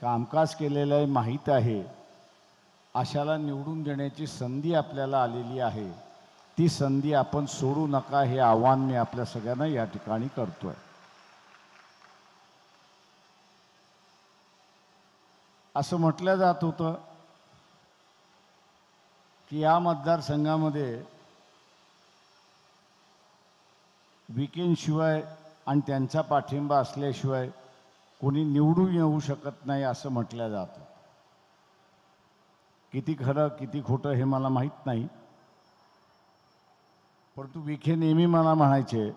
कामकाज केलेलं आहे माहीत आहे. अशाला निवडून देण्याची संधी आपल्याला आलेली आहे. ती संधी आपण सोडू नका हे आव्हान मी आपल्या सगळ्यांना या ठिकाणी करतोय. असं म्हटलं जात होतं की या मतदारसंघामध्ये विकेंडशिवाय आणि त्यांचा पाठिंबा असल्याशिवाय कोणी निवडून येऊ शकत नाही असं म्हटलं जातं. किती खरं किती खोटं हे मला माहीत नाही. परंतु विखे नेहमी मला म्हणायचे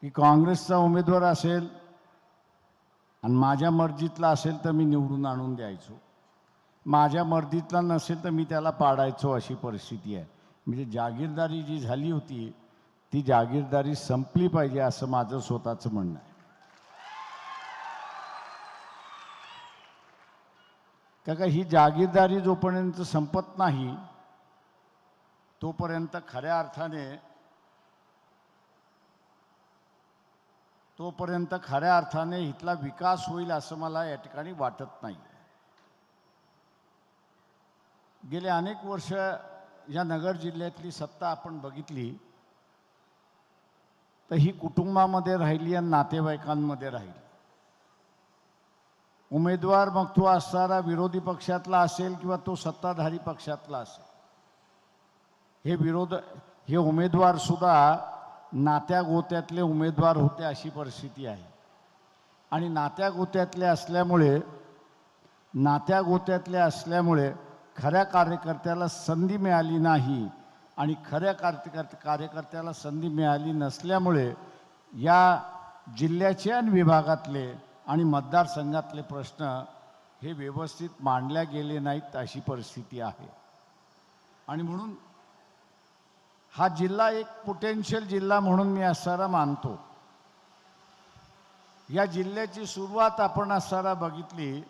की काँग्रेसचा उमेदवार असेल आणि माझ्या मर्जीतला असेल तर मी निवडून आणून द्यायचो. माझ्या मर्जीतला नसेल तर मी त्याला पाडायचो अशी परिस्थिती आहे. म्हणजे जागीरदारी जी झाली होती ती जागीरदारी संपली पाहिजे असं माझं स्वतःचं म्हणणं आहे. का का ही जागीरदारी जोपर्यंत संपत नाही तोपर्यंत खऱ्या अर्थाने तोपर्यंत खऱ्या अर्थाने इथला विकास होईल असं मला या ठिकाणी वाटत नाही. गेले अनेक वर्ष या नगर जिल्ह्यातली सत्ता आपण बघितली तर ही कुटुंबामध्ये राहिली आणि नातेवाईकांमध्ये राहिली. उमेदवार मग तो असणारा विरोधी पक्षातला असेल किंवा तो सत्ताधारी पक्षातला असेल. हे विरोध हे उमेदवार सुद्धा नात्या गोत्यातले उमेदवार होते अशी परिस्थिती आहे. आणि नात्या गोत्यातले असल्यामुळे नात्या गोत्यातले असल्यामुळे खऱ्या कार्यकर्त्याला संधी मिळाली नाही आणि खऱ्या कार्यकर् कार्यकर्त्याला संधी मिळाली नसल्यामुळे या जिल्ह्याचे आणि विभागातले आणि मतदारसंघातले प्रश्न हे व्यवस्थित मांडल्या गेले नाहीत अशी परिस्थिती आहे. आणि म्हणून हा जिल्हा एक पोटेन्शियल जिल्हा म्हणून मी असारा मानतो. या जिल्ह्याची सुरुवात आपण असारा बघितली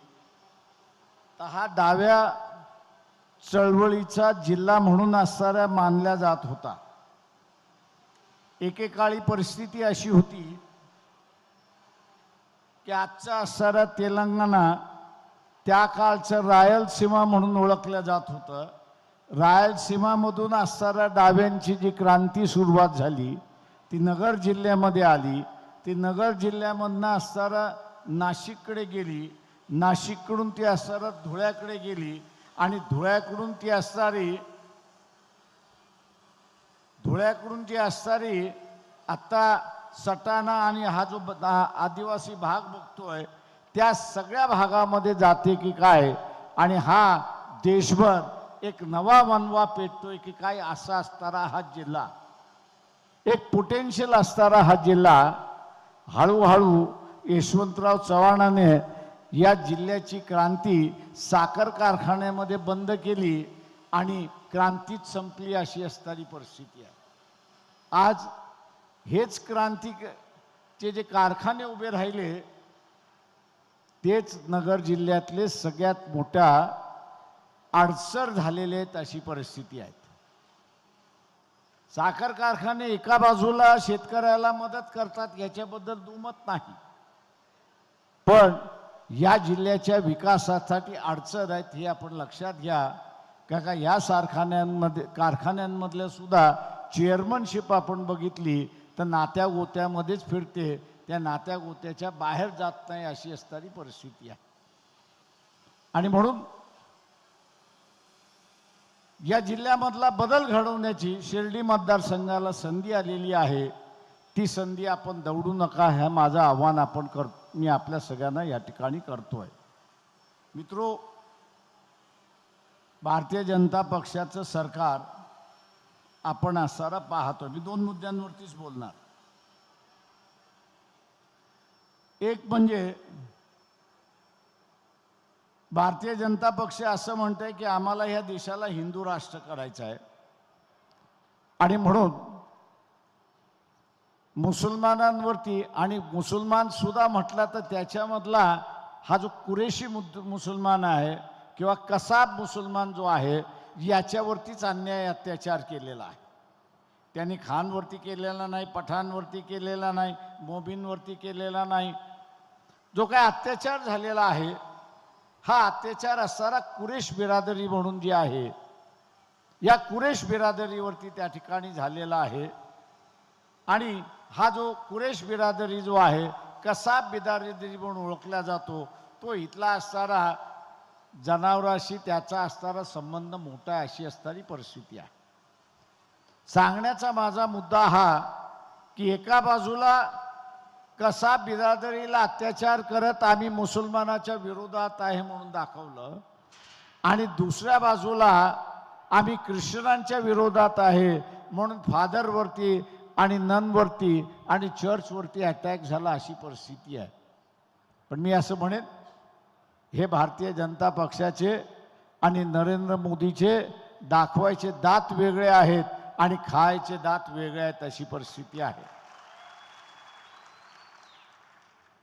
तर हा डाव्या चळवळीचा जिल्हा म्हणून असणाऱ्या मानला जात होता. एकेकाळी परिस्थिती अशी होती की आजचा असणारा तेलंगणा त्या काळचं रायलसीमा म्हणून ओळखलं जात होतं. रायलसीमामधून असणाऱ्या डाव्यांची जी क्रांती सुरुवात झाली ती नगर जिल्ह्यामध्ये आली. ती नगर जिल्ह्यामधनं असणारा नाशिककडे गेली. नाशिककडून ती असणारा धुळ्याकडे गेली. आणि धुळ्याकडून ती असणारी धुळ्याकडून ती असणारी आत्ता सटाणा आणि हा जो आदिवासी भाग बघतोय त्या सगळ्या भागामध्ये जाते की काय? आणि हा देशभर एक नवा वनवा पेटतोय की काय असा असणारा हा जिल्हा. एक पोटेन्शियल असणारा हा जिल्हा हळूहळू यशवंतराव चव्हाणाने या जिल्ह्याची क्रांती साखर कारखान्यामध्ये बंद केली आणि क्रांतीच संपली अशी असणारी परिस्थिती आहे. आज हेच क्रांतीचे जे कारखाने उभे राहिले तेच नगर जिल्ह्यातले सगळ्यात मोठ्या अडसर झालेले आहेत अशी परिस्थिती आहे साखर कारखाने एका बाजूला शेतकऱ्याला मदत करतात याच्याबद्दल दुमत नाही. पण या जिल्ह्याच्या विकासासाठी अडचण आहेत हे आपण लक्षात घ्या. का का या कारखान्यांमध्ये कारखान्यांमधल्या सुद्धा चेअरमनशिप आपण बघितली तर नात्या गोत्यामध्येच फिरते त्या नात्या गोत्याच्या बाहेर जात नाही अशी असणारी परिस्थिती आहे. आणि म्हणून या जिल्ह्यामधला बदल घडवण्याची शिर्डी मतदारसंघाला संधी आलेली आहे. ती संधी आपण दौडू नका हे माझं आव्हान आपण कर मी आपल्या सगळ्यांना या ठिकाणी करतो आहे मित्रो भारतीय जनता पक्षाचं सरकार आपण असणारा पाहतो. मी दोन मुद्द्यांवरतीच बोलणार. एक म्हणजे भारतीय जनता पक्ष असं म्हणतंय की आम्हाला ह्या देशाला हिंदू राष्ट्र करायचं आहे. आणि म्हणून मुसलमानांवरती आणि मुसलमान सुद्धा म्हटला तर त्याच्यामधला हा जो कुरेशी मुद मुसलमान आहे किंवा कसाब मुसलमान जो आहे याच्यावरतीच अन्याय अत्याचार केलेला आहे. त्यांनी खानवरती केलेला नाही पठाणवरती केलेला नाही मोबीनवरती केलेला नाही. जो काय अत्याचार झालेला आहे हा अत्याचार असणारा कुरेश बिरादरी म्हणून जी आहे या कुरेश बिरादरीवरती त्या ठिकाणी झालेला आहे. आणि हा जो कुरेश बिरादरी जो आहे कसा बिरादरी म्हणून ओळखला जातो तो इथला असणारा जनावराशी त्याचा असणारा संबंध मोठा अशी असणारी परिस्थिती आहे. सांगण्याचा माझा मुद्दा हा की एका बाजूला कसा बिरादरीला अत्याचार करत आम्ही मुसलमानाच्या विरोधात आहे म्हणून दाखवलं आणि दुसऱ्या बाजूला आम्ही ख्रिश्चनांच्या विरोधात आहे म्हणून फादरवरती आणि ननवरती आणि चर्चवरती अटॅक झाला अशी परिस्थिती आहे. पण मी असं म्हणेन हे भारतीय जनता पक्षाचे आणि नरेंद्र मोदीचे दाखवायचे दात वेगळे आहेत आणि खायचे दात वेगळे आहेत अशी परिस्थिती आहे.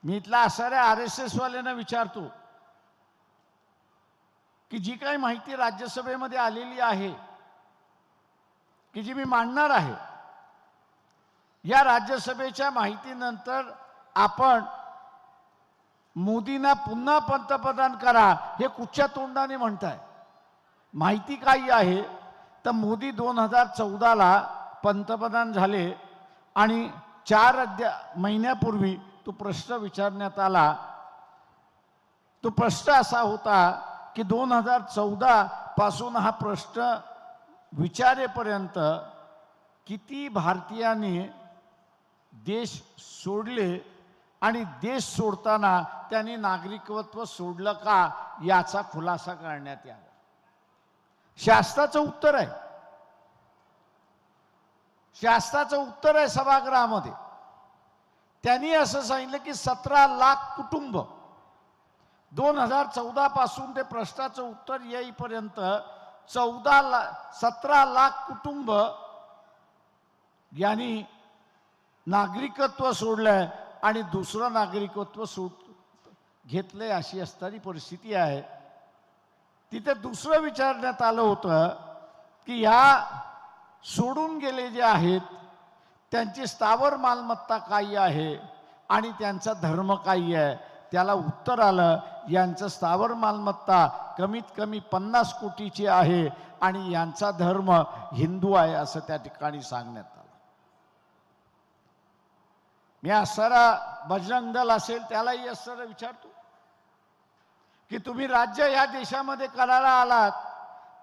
मी इथला असणाऱ्या आर एस एस वाल्यांना विचारतो की जी काही माहिती राज्यसभेमध्ये आलेली आहे की जी मी मांडणार आहे या राज्यसभेच्या माहितीनंतर आपण मोदींना पुन्हा पंतप्रधान करा हे कुठच्या तोंडाने म्हणताय? माहिती काही आहे तर मोदी दोन हजार चौदाला पंतप्रधान झाले आणि चार अध्या महिन्यापूर्वी तो प्रश्न विचारण्यात आला. तो प्रश्न असा होता की दोन हजार चौदा पासून हा प्रश्न विचारेपर्यंत किती भारतीयांनी देश सोडले आणि देश सोडताना त्यांनी नागरिकत्व सोडलं का याचा खुलासा करण्यात यावा. शास्त्राचं उत्तर आहे. शास्त्राचं उत्तर आहे सभागृहामध्ये. त्यांनी असं सांगितलं की सतरा लाख कुटुंब. दोन हजार चौदा पासून ते प्रश्नाचं उत्तर येईपर्यंत चौदा ला सतरा लाख कुटुंब यांनी नागरिकत्व सोडलंय. आणि दुसरं नागरिकत्व सूट घेतलंय अशी असणारी परिस्थिती आहे. तिथे दुसरं विचारण्यात आलं होतं की ह्या सोडून गेले जे आहेत त्यांची स्थावर मालमत्ता काही आहे आणि त्यांचा धर्म काही आहे? त्याला उत्तर आलं यांचं स्थावर मालमत्ता कमीत कमी पन्नास कोटीची आहे आणि यांचा धर्म हिंदू आहे असं त्या ठिकाणी सांगण्यात मी असणारा बजरंग दल असेल त्यालाही असणारा विचारतो. की तुम्ही राज्य या देशामध्ये करायला आलात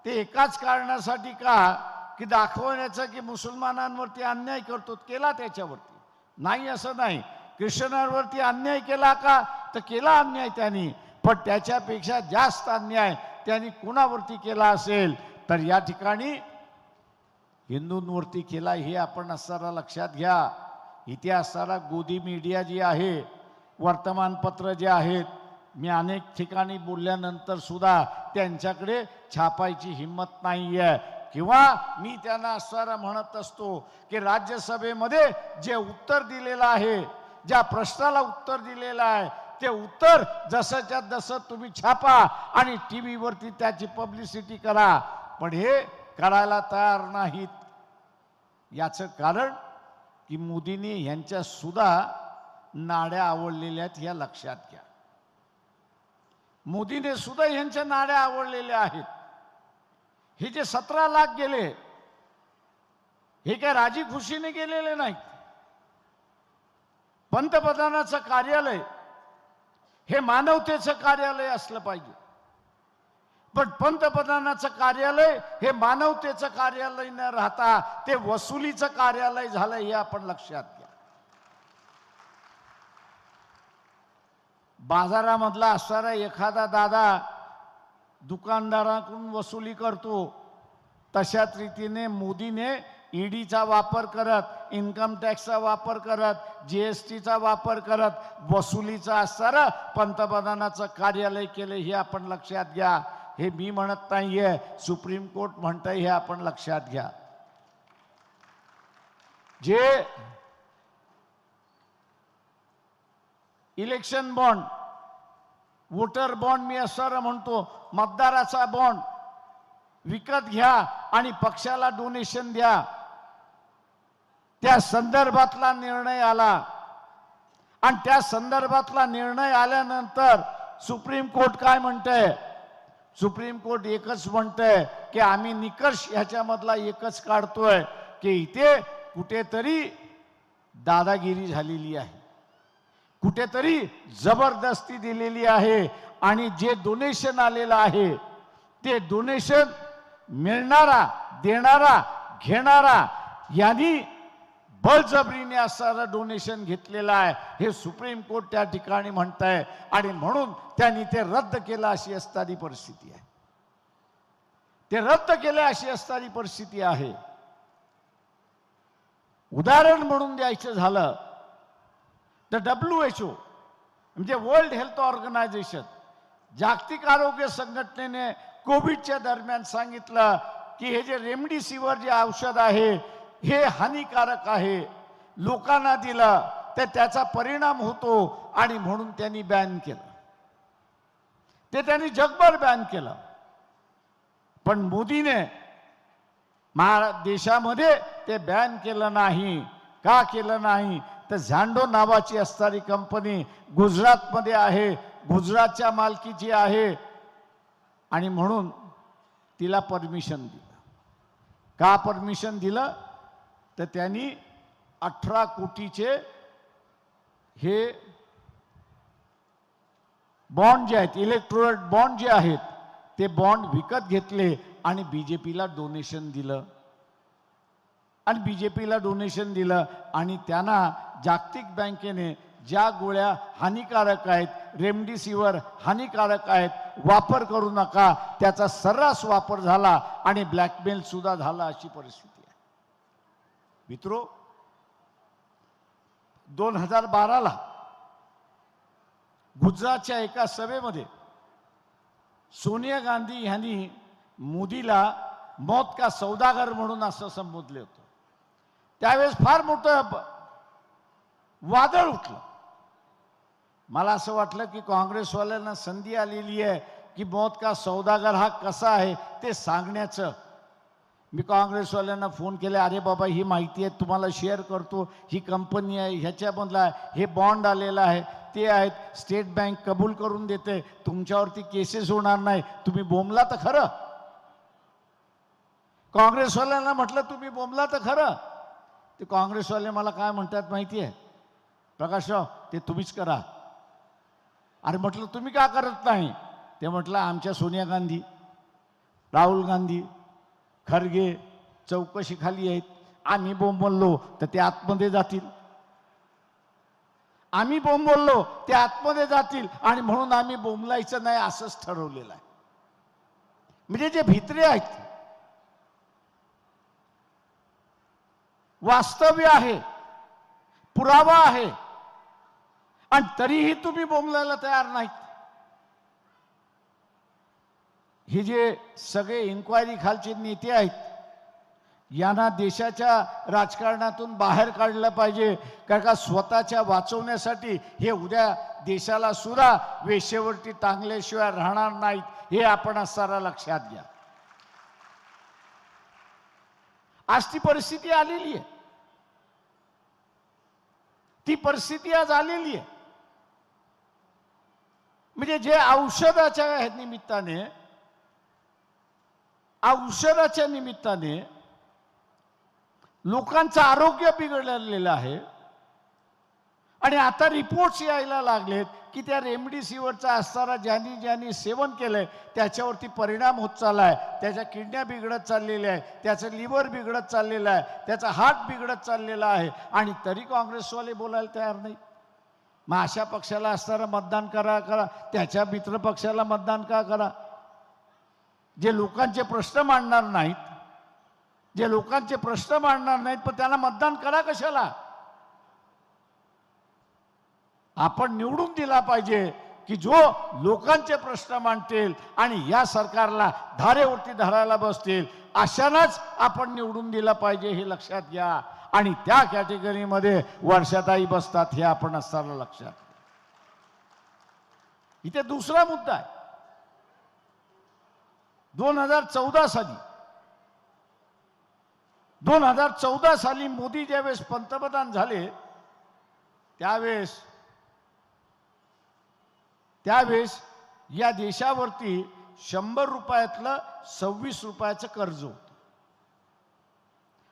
ते एकाच कारणासाठी का? की दाखवण्याचं की मुसलमानांवरती अन्याय करतो केला त्याच्यावरती? नाही असं नाही. ख्रिश्चनांवरती अन्याय केला का? तर केला अन्याय त्यांनी. पण त्याच्यापेक्षा जास्त अन्याय त्यांनी कुणावरती केला असेल? तर या ठिकाणी हिंदूंवरती केला हे आपण असताना लक्षात घ्या. इथे असणारा गोदी मीडिया जी आहे वर्तमानपत्र जे आहेत मी अनेक ठिकाणी बोलल्यानंतर सुद्धा त्यांच्याकडे छापायची हिंमत नाही आहे किंवा मी त्यांना असणारा म्हणत असतो की राज्यसभेमध्ये जे उत्तर दिलेलं आहे ज्या प्रश्नाला उत्तर दिलेलं आहे ते उत्तर जसंच्या जसं तुम्ही छापा आणि टी व्हीवरती त्याची पब्लिसिटी करा. पण हे करायला तयार नाहीत. याचं कारण की मोदींनी ह्यांच्यासुद्धा नाड्या आवडलेल्या आहेत ह्या लक्षात घ्या. मोदीने सुद्धा यांच्या नाड्या आवडलेल्या आहेत. हे जे सतरा लाख गेले हे काय राजी खुशीने गेलेले नाहीत. पंतप्रधानाचं कार्यालय हे मानवतेचं कार्यालय असलं पाहिजे. पण पंतप्रधानाचं कार्यालय हे मानवतेचं कार्यालय न राहता ते वसुलीचं कार्यालय झालं हे आपण लक्षात घ्या. बाजारामधला असणारा एखादा दादा दुकानदाराकडून वसुली करतो तशाच रीतीने मोदीने ईडीचा वापर करत इन्कम टॅक्सचा वापर करत जी एस टीचा वापर करत वसुलीचा असणारं पंतप्रधानाचं कार्यालय केलं हे आपण लक्षात घ्या. हे मी म्हणत नाहीये. सुप्रीम कोर्ट म्हणतंय हे आपण लक्षात घ्या. जे इलेक्शन बॉन्ड वोटर बॉन्ड मी असं म्हणतो मतदाराचा बॉन्ड विकत घ्या आणि पक्षाला डोनेशन द्या. त्या संदर्भातला निर्णय आला. आणि त्या संदर्भातला निर्णय आल्यानंतर सुप्रीम कोर्ट काय म्हणतंय? सुप्रीम कोर्ट एकच म्हणतंय की आम्ही निकष ह्याच्यामधला एकच काढतोय की इथे कुठेतरी दादागिरी झालेली आहे. कुठेतरी जबरदस्ती दिलेली आहे आणि जे डोनेशन आलेलं आहे ते डोनेशन मिळणारा देणारा घेणारा यांनी बळजबरीने असणारं डोनेशन घेतलेलं आहे. हे सुप्रीम कोर्ट त्या ठिकाणी म्हणत आहे आणि म्हणून त्यांनी ते रद्द केलं अशी असणारी परिस्थिती आहे. ते रद्द केले अशी असणारी परिस्थिती आहे. उदाहरण म्हणून द्यायचं झालं तर डब्ल्यू एच ओ म्हणजे वर्ल्ड हेल्थ ऑर्गनायझेशन जागतिक आरोग्य संघटनेने कोविडच्या दरम्यान सांगितलं की हे जे रेमडिसिवर जे औषध आहे हे हानिकारक आहे. लोकांना दिलं तर त्याचा परिणाम होतो आणि म्हणून त्यांनी बॅन केलं. ते त्यांनी जगभर बॅन केलं. पण मोदीने महारा देशामध्ये ते बॅन केलं नाही. का केलं नाही? तर झांडो नावाची असणारी कंपनी गुजरातमध्ये आहे. गुजरातच्या मालकीची आहे. आणि म्हणून तिला परमिशन दिलं. का परमिशन दिलं? तर त्यांनी अठरा कोटीचे हे बॉन्ड जे आहेत इलेक्ट्रोरेट बॉन्ड जे आहेत ते बॉन्ड विकत घेतले आणि बी जे पीला डोनेशन दिलं. आणि बी जे पीला डोनेशन दिलं आणि त्यांना जागतिक बँकेने ज्या गोळ्या हानिकारक आहेत रेमडिसिवर हानिकारक आहेत वापर करू नका त्याचा सर्रास वापर झाला आणि ब्लॅकमेल सुद्धा झाला अशी परिस्थिती. मित्रो दोन हजार बाराला गुजरातच्या एका सभेमध्ये सोनिया गांधी यांनी मोदीला मौत का सौदागर म्हणून असं संबोधले होतं. त्यावेळेस फार मोठं वादळ उठलं. मला असं वाटलं की काँग्रेसवाल्यांना संधी आलेली आहे की मौत का सौदागर हा कसा आहे ते सांगण्याचं मी काँग्रेसवाल्यांना फोन केले अरे बाबा ही माहिती आहे तुम्हाला शेअर करतो. ही कंपनी आहे ह्याच्यामधला आहे हे बॉन्ड आलेलं आहे ते आहेत स्टेट बँक कबूल करून देते. तुमच्यावरती केसेस होणार नाही. तुम्ही बोंबला तर खरं. काँग्रेसवाल्यांना म्हटलं तुम्ही बोंबला तर खरं. ते काँग्रेसवाले मला काय म्हणतात माहिती आहे? प्रकाशराव ते तुम्हीच करा. अरे म्हटलं तुम्ही का करत नाही? ते म्हटलं आमच्या सोनिया गांधी राहुल गांधी खरगे चौकशी खाली आहेत. आम्ही बोंब बोललो तर ते आतमध्ये जातील. आम्ही बोंब बोललो ते आतमध्ये जातील. आणि म्हणून आम्ही बोंबलायचं नाही असंच ठरवलेलं आहे. म्हणजे जे भित्रे आहेत वास्तव्य आहे पुरावा आहे. आणि तरीही तुम्ही बोंबलायला तयार नाहीत. हे जे सगळे इन्क्वायरी खालचे नेते आहेत यांना देशाच्या राजकारणातून बाहेर काढलं पाहिजे कारण का स्वतःच्या वाचवण्यासाठी हे उद्या देशाला सुद्धा वेशेवरती टांगल्याशिवाय राहणार नाहीत हे आपण सारा लक्षात घ्या. आज ती परिस्थिती आलेली आहे. ती परिस्थिती आज आलेली आहे. म्हणजे जे औषधाच्या निमित्ताने औषधाच्या निमित्ताने लोकांचं आरोग्य बिघडलेलं आहे. आणि आता रिपोर्ट्स यायला लागलेत की त्या रेमडिसिवरचा असणारा ज्यांनी ज्यांनी सेवन केलंय त्याच्यावरती परिणाम होत चाललाय. त्याच्या किडन्या बिघडत चाललेल्या आहे त्याचं लिव्हर बिघडत चाललेलं आहे त्याचा हार्ट बिघडत चाललेला आहे. आणि तरी काँग्रेसवाले बोलायला तयार नाही. मग अशा पक्षाला असणारं मतदान करा करा. त्याच्या मित्रपक्षाला मतदान का करा? जे लोकांचे प्रश्न मांडणार नाहीत जे लोकांचे प्रश्न मांडणार नाहीत पण त्यांना मतदान करा कशाला? आपण निवडून दिला पाहिजे की जो लोकांचे प्रश्न मांडतील आणि या सरकारला धारेवरती धरायला बसतील अशानाच आपण निवडून दिला पाहिजे हे लक्षात घ्या. आणि त्या कॅटेगरीमध्ये वर्षाताई बसतात हे आपण असताना लक्षात. इथे दुसरा मुद्दा आहे. दोन हजार चौदा साली. दोन हजार चौदा साली मोदी ज्यावेळेस पंतप्रधान झाले त्यावेळेस त्यावेळेस या देशावरती शंभर रुपयातलं सव्वीस रुपयाचं कर्ज होतं.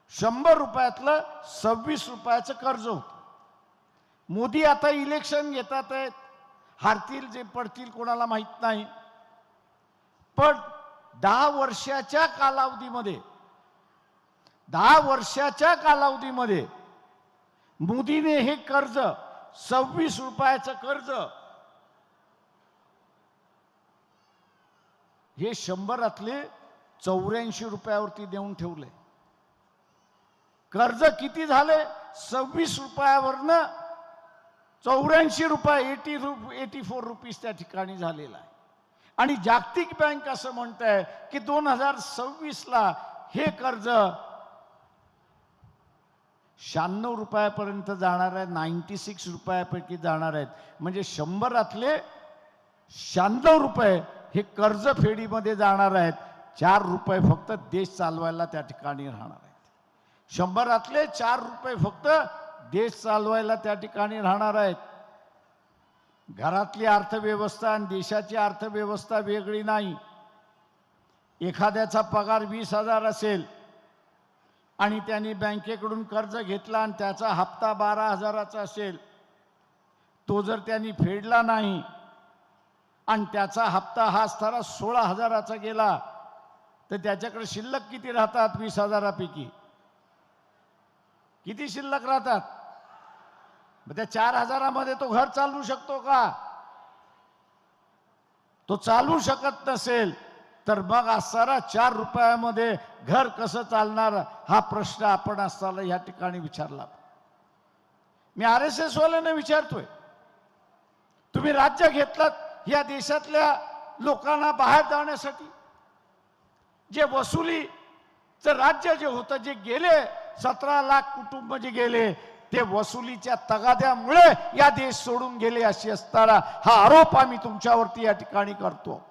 शंभर रुपयातलं सव्वीस रुपयाचं कर्ज होतं. मोदी आता इलेक्शन घेतात आहेत. हारतील जे पडतील कोणाला माहीत नाही. पण दहा वर्षाच्या कालावधीमध्ये दहा वर्षाच्या कालावधीमध्ये मोदीने हे कर्ज सव्वीस रुपयाचं कर्ज हे शंभरातले चौऱ्याऐंशी रुपयावरती देऊन ठेवले. कर्ज किती झाले? सव्वीस रुपयावरनं चौऱ्याऐंशी रुपये एटी रुप एटी फोर रुपीज त्या ठिकाणी झालेला आहे. आणि जागतिक बँक असं म्हणत आहे की दोन हजार सव्वीसला हे कर्ज शहाण्णव रुपयापर्यंत जाणार आहे नाईन्टी सिक्स रुपयापैकी जाणार आहेत. म्हणजे शंभरातले शहाण्णव रुपये हे कर्ज फेडीमध्ये जाणार आहेत. चार रुपये फक्त देश चालवायला त्या ठिकाणी राहणार आहेत. शंभरातले चार रुपये फक्त देश चालवायला त्या ठिकाणी राहणार आहेत. घरातली अर्थव्यवस्था आणि देशाची अर्थव्यवस्था वेगळी नाही. एखाद्याचा पगार वीस हजार असेल आणि त्यांनी बँकेकडून कर्ज घेतला आणि त्याचा हप्ता बारा हजाराचा असेल तो जर त्यांनी फेडला नाही आणि त्याचा हप्ता हा असताना सोळा हजाराचा गेला तर त्याच्याकडे शिल्लक किती राहतात वीस हजारापैकी? किती शिल्लक राहतात? मग त्या चार हजारामध्ये तो घर चालवू शकतो का? तो चालवू शकत नसेल तर मग असणारा चार रुपयामध्ये घर कसं चालणार? हा प्रश्न आपण असताना या ठिकाणी विचारला. मी आर एस एस वाल्यांना विचारतोय. तुम्ही राज्य घेतलात या देशातल्या लोकांना बाहेर जाण्यासाठी. जे वसुलीचं राज्य जे होतं जे गेले सतरा लाख कुटुंब जे गेले ते वसुलीच्या तगाद्यामुळे या देश सोडून गेले अशी असताना हा आरोप आम्ही तुमच्यावरती या ठिकाणी करतो.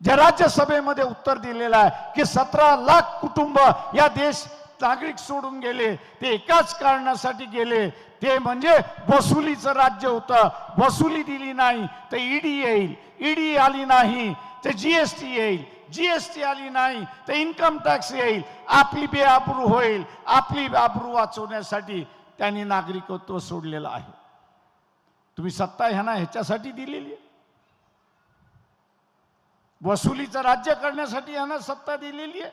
ज्या राज्यसभेमध्ये उत्तर दिलेलं आहे की सतरा लाख कुटुंब या देश नागरिक सोडून गेले ते एकाच कारणासाठी गेले ते म्हणजे वसुलीचं राज्य होतं. वसुली दिली नाही तर ईडी येईल. ईडी आली नाही तर जीएसटी येईल. जीएसटी आली नाही तर इन्कम टॅक्स येईल आपली बेआबरू होईल आपली आबरू वाचवण्यासाठी त्यांनी नागरिकत्व सोडलेलं आहे. तुम्ही सत्ता ह्यांना ह्याच्यासाठी दिलेली आहे. वसुलीचं राज्य करण्यासाठी यांना सत्ता दिलेली आहे.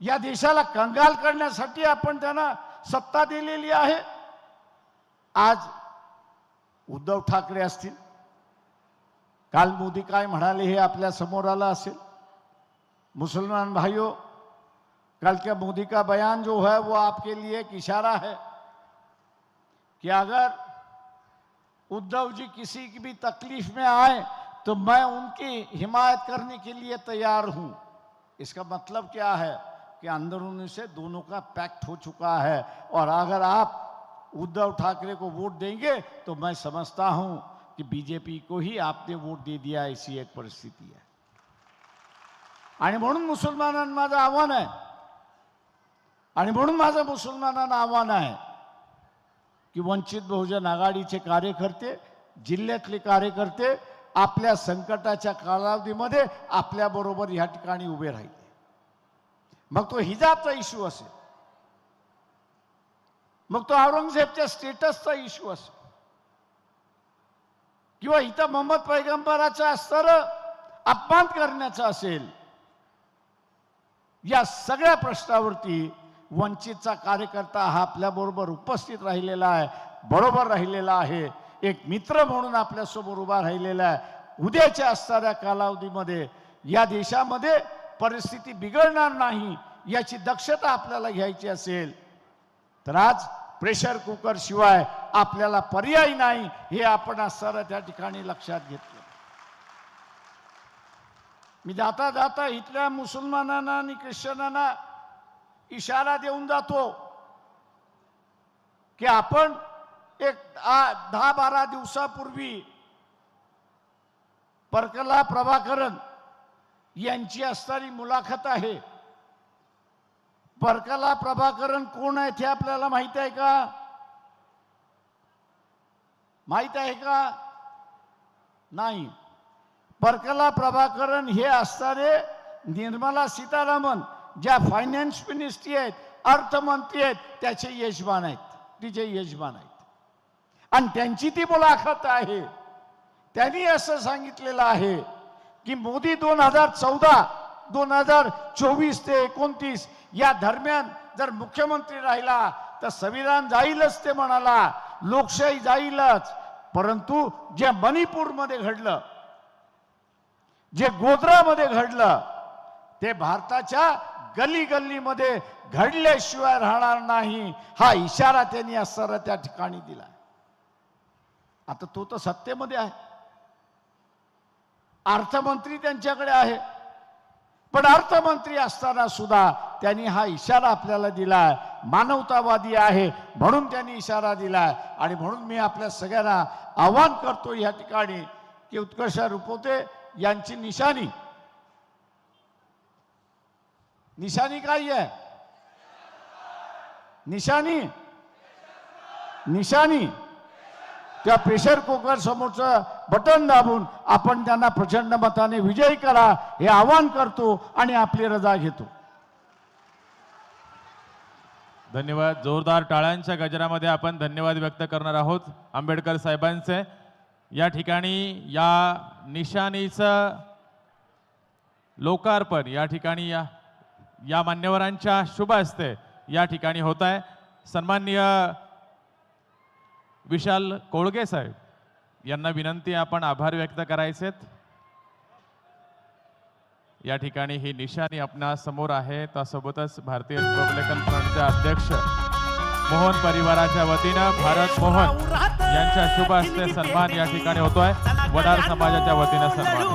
या देशाला कंगाल करण्यासाठी आपण त्यांना सत्ता दिलेली आहे. आज उद्धव ठाकरे असतील. काल मोदी काय म्हणाले हे आपल्यासमोर आलं असेल. मुसलमान भाइयों, कल के मोदी का बयान जो है वो आपके लिए एक इशारा है कि अगर उद्धव जी किसी की भी तकलीफ़ में आए तो मैं उनकी हिमायत करने के लिए तैयार हूँ। इसका मतलब क्या है कि अंदरूनी से दोनों का पैक्ट हो चुका है और अगर आप उद्धव ठाकरे को वोट देंगे तो मैं समझता हूँ कि बीजेपी को ही आपने वोट दे दिया, ऐसी एक परिस्थिति है। आणि म्हणून मुसलमानांना माझं आव्हान आहे. आणि म्हणून माझं मुसलमानांना आव्हान आहे की वंचित बहुजन आघाडीचे कार्यकर्ते जिल्ह्यातले कार्यकर्ते आपल्या संकटाच्या कालावधीमध्ये आपल्याबरोबर ह्या ठिकाणी उभे राहिले. मग तो हिजाबचा इश्यू असेल. मग तो औरंगजेबच्या स्टेटसचा इश्यू असेल. किंवा इथं मोहम्मद पैगंबराचा स्तर अपमान करण्याचा असेल. या सगळ्या प्रश्नावरती वंचितचा कार्यकर्ता हा आपल्याबरोबर उपस्थित राहिलेला आहे बरोबर राहिलेला आहे एक मित्र म्हणून आपल्यासमोर उभा राहिलेला आहे. उद्याच्या असणाऱ्या कालावधीमध्ये या देशामध्ये परिस्थिती बिघडणार नाही याची दक्षता आपल्याला घ्यायची असेल तर आज प्रेशर कुकर शिवाय आपल्याला पर्याय नाही हे आपण असणाऱ्या त्या ठिकाणी लक्षात घेतलं. मी जाता जाता इथल्या मुसलमानांना आणि ख्रिश्चनांना इशारा देऊन जातो की आपण एक आ- दहा बारा दिवसापूर्वी परकला प्रभाकरन यांची असणारी मुलाखत आहे. परकला प्रभाकरन कोण आहेत हे आपल्याला माहीत आहे का? माहीत आहे का? नाही. परकला प्रभाकरण हे असणारे निर्मला सीतारामन ज्या फायनान्स मिनिस्ट्री आहेत अर्थमंत्री आहेत त्याचे यजमान आहेत तिचे यजमान आहेत. आणि त्यांची ती मुलाखत आहे. त्यांनी असं सांगितलेलं आहे की मोदी दोन हजार चौदा दोन हजार चोवीस ते एकोणतीस या दरम्यान जर मुख्यमंत्री राहिला तर संविधान जाईलच ते म्हणाला लोकशाही जाईलच. परंतु जे मणिपूरमध्ये घडलं जे गोध्रामध्ये घडलं ते भारताच्या गल्ली गल्लीमध्ये घडल्याशिवाय राहणार नाही हा इशारा त्यांनी असताना त्या ठिकाणी दिला. आता तो तर सत्तेमध्ये आहे. अर्थमंत्री त्यांच्याकडे आहे. पण अर्थमंत्री असताना सुद्धा त्यांनी हा इशारा आपल्याला दिलाय. मानवतावादी आहे म्हणून त्यांनी इशारा दिलाय. आणि म्हणून मी आपल्या सगळ्यांना आवाहन करतो या ठिकाणी की उत्कर्ष रुपवते यांची निशाणी. निशाणी काय आहे? निशाणी? निशाणी. त्या प्रेशर कुकर समोरचं बटन दाबून आपण त्यांना प्रचंड मताने विजयी करा हे आवाहन करतो आणि आपली रजा घेतो. धन्यवाद. जोरदार टाळ्यांच्या गजरामध्ये आपण धन्यवाद व्यक्त करणार आहोत. आंबेडकर साहेबांचे या ठिकाणी या निशाणीचं लोकार्पण या ठिकाणी या या मान्यवरांच्या शुभ हस्ते या ठिकाणी होत आहे. सन्माननीय विशाल कोळगे साहेब यांना विनंती आपण आभार व्यक्त करायचेत. या ठिकाणी ही निशाणी आपणा समोर आहे. त्यासोबतच भारतीय रिपब्लिकन फ्रंटचे अध्यक्ष मोहन परिवाराच्या वतीनं भारत मोहन. यांच्या शुभ हस्ते सन्मान या ठिकाणी होतोय. वडार समाजाच्या वतीने सन्मान